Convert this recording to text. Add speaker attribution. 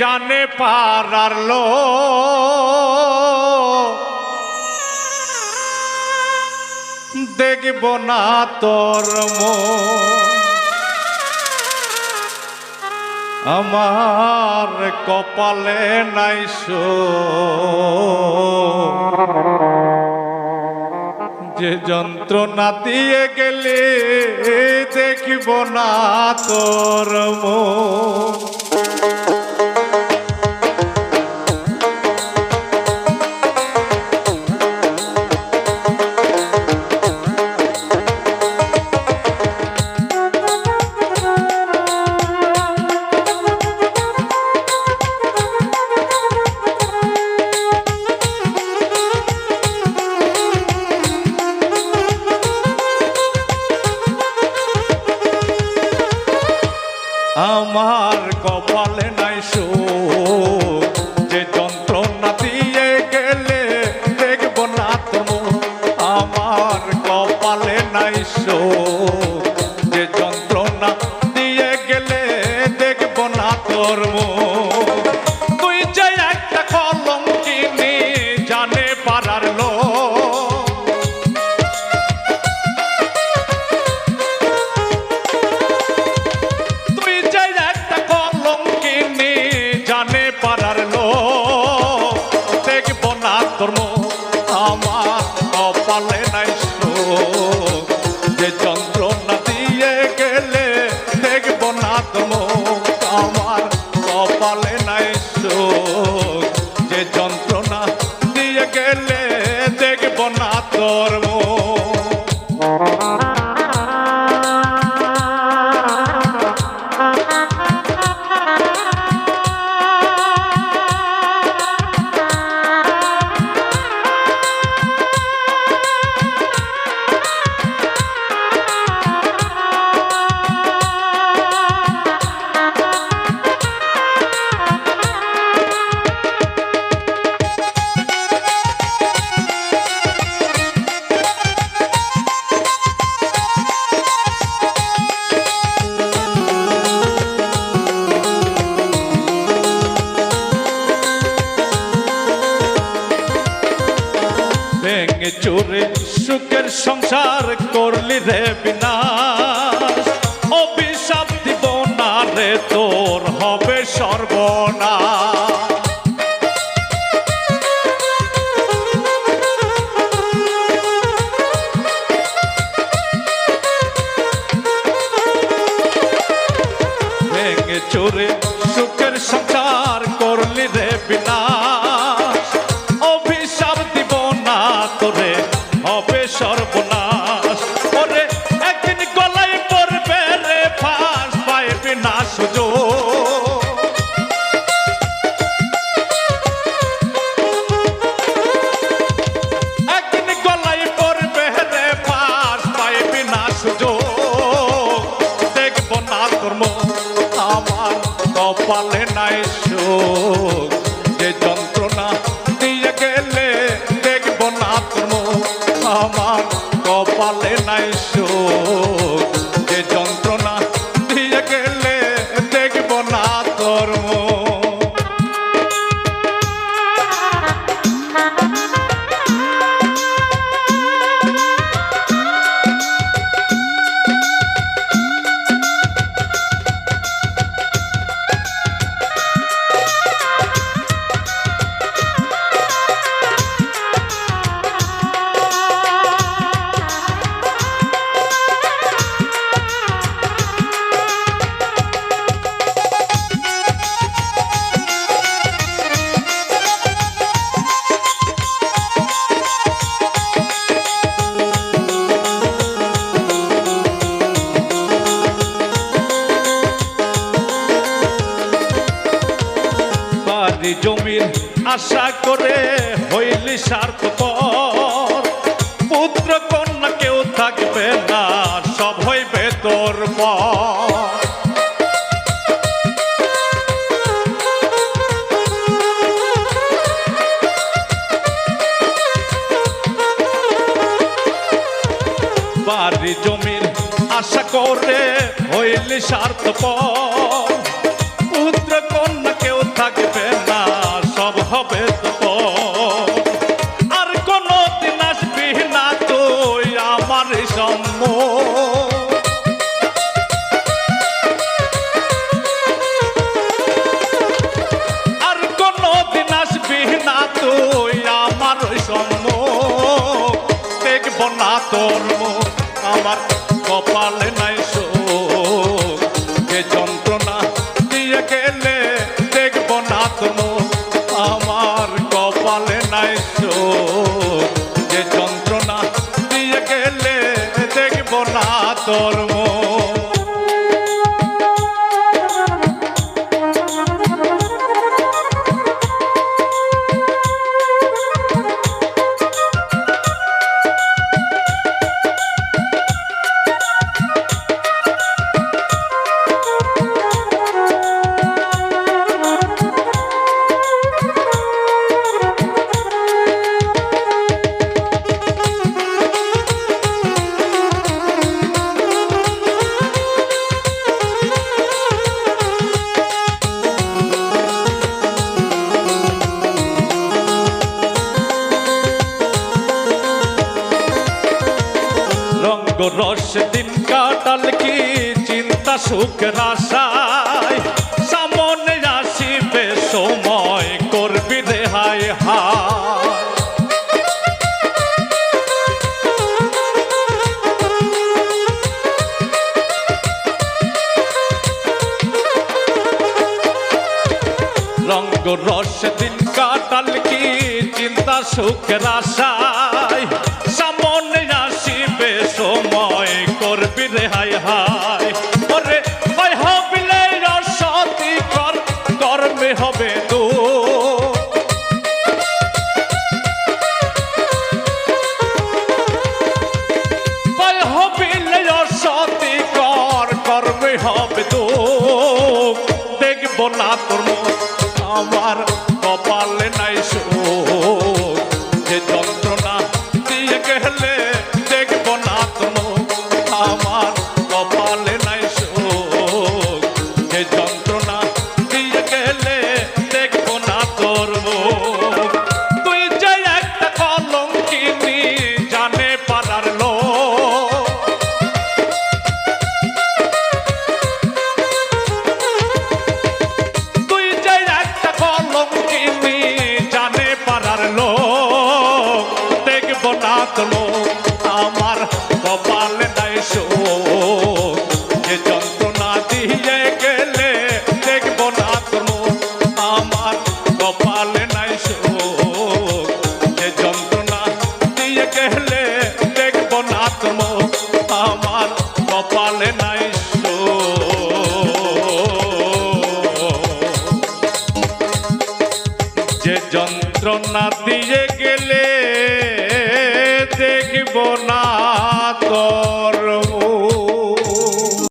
Speaker 1: জানে পারার লো দেখব না তোর মন। আমার কপালে নাই যে যন্ত্রণা দিয়ে গেলে দেখিব না তোর মন। দিয়ে গেলে সুখের সংসার করলি রে বিনাশ। অভিশাপ দিব না রে তোর হবে সর্বনা সুযোগ। দেখব না তোর আমার কপালে নাই সুখ। বাড়ি জমির আশা করে হইলি স্বার্থপর। পুত্র কন্যা কেউ থাকবে না, সব হইবে তোর পর। বাড়ি জমির আশা করে হইলি স্বার্থপর। পুত্র কন্যা pastor গো রস দিন কাটাল কি চিন্তা সুখ রাশায়? সামনে আসিবে, সময় করবি রেহাই হা রঙ্গ রস দিন কাটাল কি চিন্তা সুখ রাশায়? Bonato